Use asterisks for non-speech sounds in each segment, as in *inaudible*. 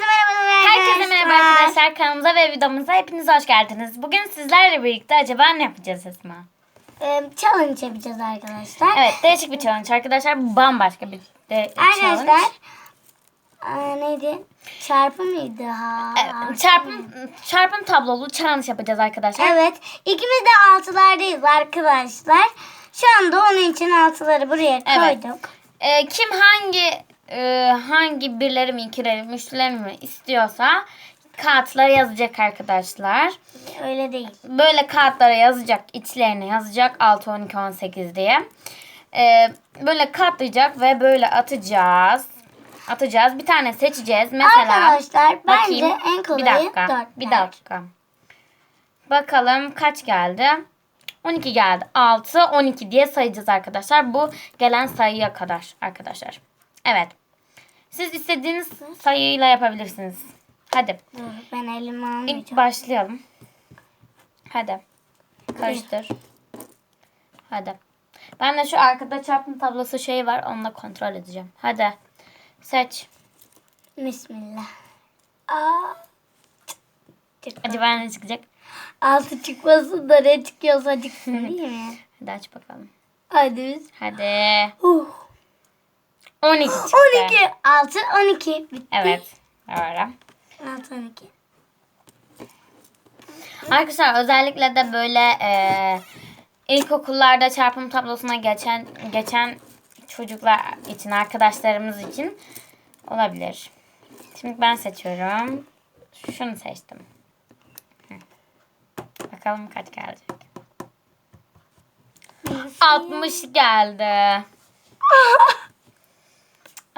Herkese merhaba Herkese merhaba arkadaşlar. Kanalımıza ve videomuza hepiniz hoş geldiniz. Bugün sizlerle birlikte acaba ne yapacağız Esma? Ee, challenge yapacağız arkadaşlar. Evet değişik bir challenge arkadaşlar. Bambaşka bir de Arkadaşlar challenge. aa, neydi? Çarpı mıydı? Ha. Evet, çarpım, çarpım tablolu challenge yapacağız arkadaşlar. Evet. İkimiz de altılardayız arkadaşlar. Şu anda onun için altıları buraya Evet. koyduk. Ee, kim hangi e, hangi birleri mi ikileri mi üçleri mi istiyorsa kağıtlara yazacak arkadaşlar. Öyle değil. Böyle kağıtlara yazacak, içlerine yazacak 6, 12, 18 diye. Ee, böyle katlayacak ve böyle atacağız. Atacağız. Bir tane seçeceğiz. Mesela Arkadaşlar bence bakayım. en kolayı bir dakika. dörtler. Bir dakika. Bakalım kaç geldi? 12 geldi. 6, 12 diye sayacağız arkadaşlar. Bu gelen sayıya kadar arkadaşlar. Evet. Siz istediğiniz sayıyla yapabilirsiniz. Hadi. Dur ben elimi almayacağım. İlk başlayalım. Hadi. Karıştır. Hadi. Ben de şu arkada çarpım tablosu şey var. Onunla kontrol edeceğim. Hadi. Seç. Bismillah. Aa. Acaba ne çıkacak? Altı çıkmasın da ne çıkıyorsa çıksın değil mi? *laughs* Hadi aç bakalım. Hadi biz. Hadi. Uh. 12 *gasps* çıktı. 12. 6, 12. Bitti. Evet. Doğru. 6, 12. Arkadaşlar özellikle de böyle e, ilkokullarda çarpım tablosuna geçen geçen çocuklar için, arkadaşlarımız için olabilir. Şimdi ben seçiyorum. Şunu seçtim. Hı. Bakalım kaç gelecek. 60 geldi. *laughs*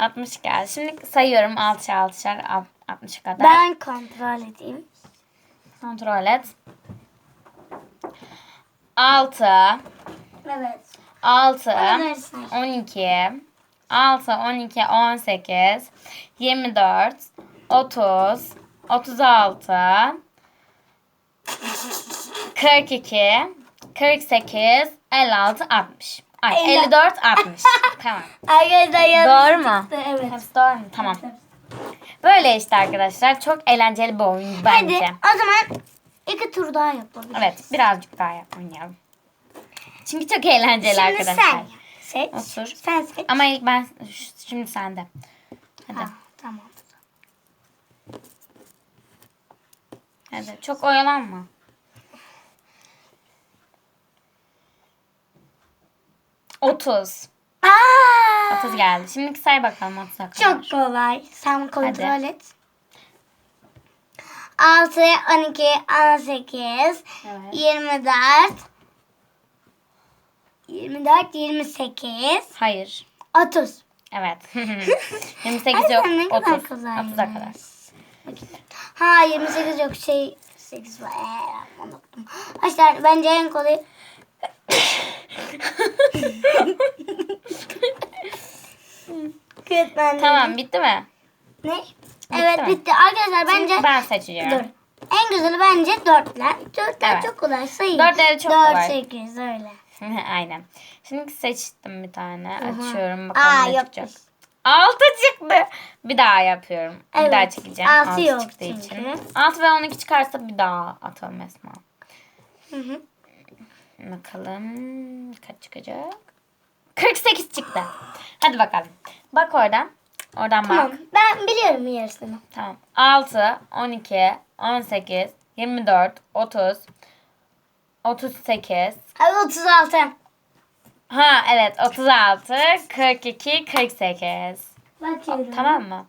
60 geldi. Şimdi sayıyorum 6'şar 6'şar 60'a kadar. Ben kontrol edeyim. Kontrol et. 6 Evet. 6 Onları say. 12 6 12 18 24 30 36 42 48 56 60 Ay Elli- 54 60 *laughs* Tamam. Arkadaşlar yanlış Doğru mu? çıktı, Evet. Hepsi doğru mu? Tamam. Böyle işte arkadaşlar. Çok eğlenceli bir oyun bence. Hadi o zaman iki tur daha yapalım. Evet birazcık daha yap oynayalım. Çünkü çok eğlenceli Şimdi arkadaşlar. sen seç. Otur. Sen seç. Ama ilk ben şimdi sende. Hadi. Ha, tamam. Hadi. Çok oyalanma. Otuz. Aa, Otuz geldi. Şimdi say bakalım otuza kadar. çok kolay. Sen kontrol Hadi. et. 6, 12, 18, Evet. 24, 24, 28, Hayır. 30. Evet. *laughs* 28 Ay, yok. sen ne kadar 30. kolaymış. 30'a kadar. Ha 28 yok şey 8 var. Ee, unuttum. Arkadaşlar bence en kolay. Ben Tamam bitti mi? Ne? Evet mi? bitti. Arkadaşlar bence Şimdi ben seçiyorum. dur. En güzeli bence dörtler. Dörtler Evet. çok kolay sayın. Dörtleri çok 4, kolay. 8 öyle. *laughs* Aynen. Şimdi seçtim bir tane. Açıyorum bakalım Aa ne çıkacak. 6 çıktı. Bir daha yapıyorum. Bir Evet, daha çekeceğim. altı 6 yok çıktığı çünkü. için. 6 ve 12 çıkarsa bir daha atalım Esma. Hı hı. Bakalım kaç çıkacak? 48 çıktı. Hadi bakalım. Bak oradan. Oradan Tamam. bak. Ben biliyorum yarısını. Tamam. 6, 12, 18, 24, 30, 38. Hadi 36. Ha evet 36, 42, 48. Bakıyorum. Tamam mı?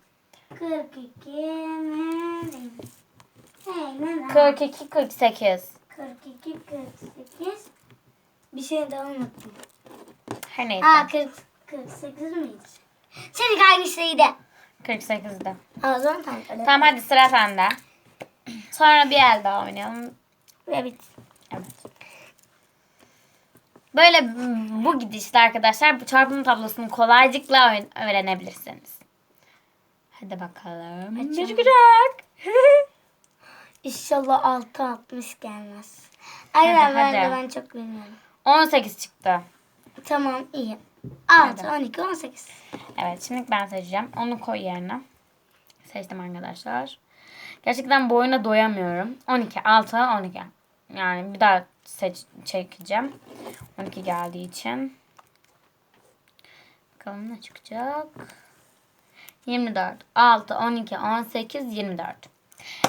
42 nerede? Hey, nerede? 42, 48. 42, 48. Bir şey daha unuttum. Her neyse. Aa 40, 48 miydi? Senin hangisiydi? 48'de. Aa, zaman tamam. öyle. Tamam hadi sıra sende. Sonra bir el daha oynayalım. Evet. Evet. Böyle bu gidişle arkadaşlar bu çarpım tablosunu kolaycıkla öğ- öğrenebilirsiniz. Hadi bakalım. Açalım. Bir gürak. *laughs* İnşallah 6 60 gelmez. Aynen ben hadi. de ben çok bilmiyorum. 18 çıktı. Tamam iyi. 6, 12, 18. Evet şimdi ben seçeceğim. Onu koy yerine. seçtim arkadaşlar. Gerçekten bu oyuna doyamıyorum. 12, 6, 12. Yani bir daha seç çekeceğim. 12 geldiği için. Bakalım ne çıkacak. 24, 6, 12, 18, 24.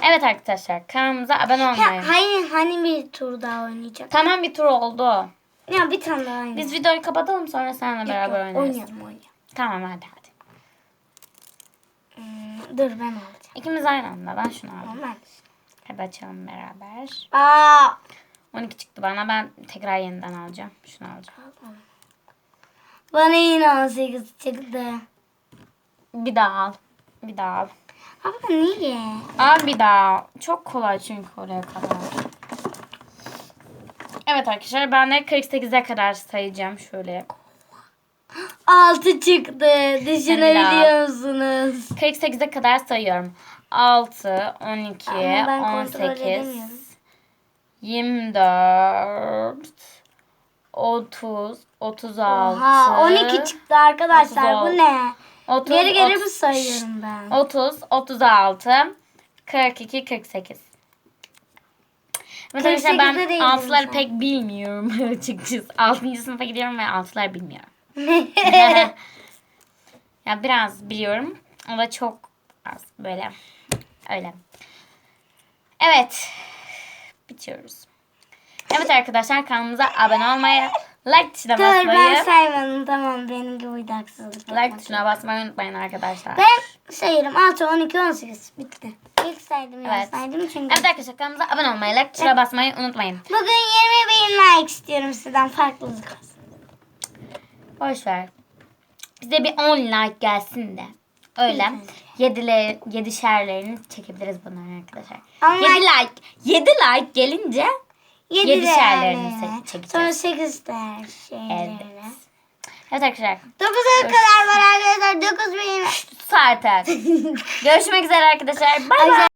Evet arkadaşlar kanalımıza abone olmayı. Ha, hani, hani bir tur daha oynayacak. Tamam bir tur oldu. Ya bir tane daha oynayalım. Biz videoyu kapatalım sonra seninle beraber oynarız. Oynayalım oynayalım. Tamam hadi hadi. Hmm, dur ben alacağım. İkimiz aynı anda. Ben şunu aldım. Tamam. Hadi açalım beraber. Aa, 12 çıktı bana. Ben tekrar yeniden alacağım. Şunu alacağım. bana yine 18 çıktı. Bir daha al. Bir daha al. Ama niye? Al bir daha. Çok kolay çünkü oraya kadar. Evet arkadaşlar ben de 48'e kadar sayacağım. Şöyle. 6 çıktı. Düşünebiliyor musunuz? 48'e kadar sayıyorum. 6, 12, Ama ben kontrol 18, edemiyorum. 24, 30, 36. Oha 12 çıktı arkadaşlar. Bu 36. ne? 30, Geri geri 30, mi sayıyorum ben? 30, 36, 42, 48. Mesela 48'de ben altıları pek bilmiyorum *laughs* açıkçası. 6. sınıfa gidiyorum ve altıları bilmiyorum. *laughs* ya biraz biliyorum ama çok az böyle. Öyle. Evet. Bitiyoruz. Evet arkadaşlar kanalımıza abone olmayı, like tuşuna Dur ben basmayı, saymadım. Tamam benim gibi haksızlık. like tuşuna basmayı unutmayın arkadaşlar. Ben sayıyorum 6, 12, 18. Bitti. İlk saydım Evet. saydım çünkü. Evet arkadaşlar kanalımıza abone olmayı, like tuşuna basmayı unutmayın. Bugün 20 bin like istiyorum sizden farklılık olsun. Boş ver. Bize bir 10 like gelsin de. Öyle. Yedile, yedişerlerini çekebiliriz bunların arkadaşlar. Ama 7 like. 7 like gelince 7 Yedi değerli. se- çekeceğiz. Sonra 8 değer şeylerini. Evet. Evet arkadaşlar. 9'a kadar var arkadaşlar. 9 bin. Sus artık. *laughs* Görüşmek üzere arkadaşlar. Bay bay.